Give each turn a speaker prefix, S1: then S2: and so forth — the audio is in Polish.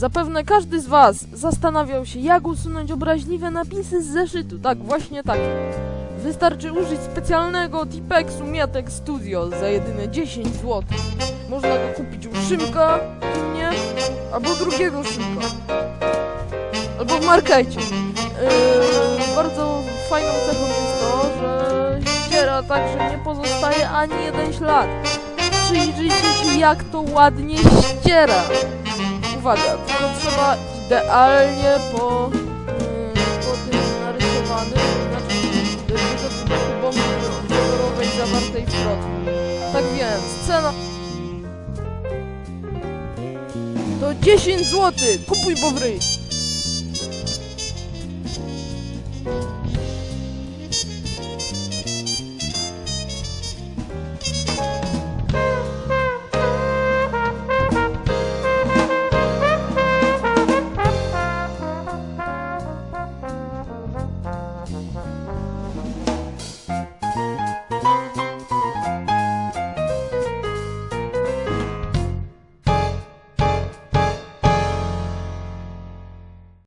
S1: Zapewne każdy z Was zastanawiał się, jak usunąć obraźliwe napisy z zeszytu. Tak, właśnie tak. Wystarczy użyć specjalnego Tipexu Miatek Studio za jedyne 10 zł. Można go kupić u Szymka u mnie, albo drugiego Szymka. Albo w markecie. Yy, bardzo fajną cechą jest to, że ściera tak, że nie pozostaje ani jeden ślad. Przyjrzyjcie się jak to ładnie ściera. Uwaga, tylko trzeba idealnie po, yy, po tym narysowanym, znaczy yy, bomby kolorowej zawartej w środku. Tak więc, cena to 10 zł. Kupuj, bo w.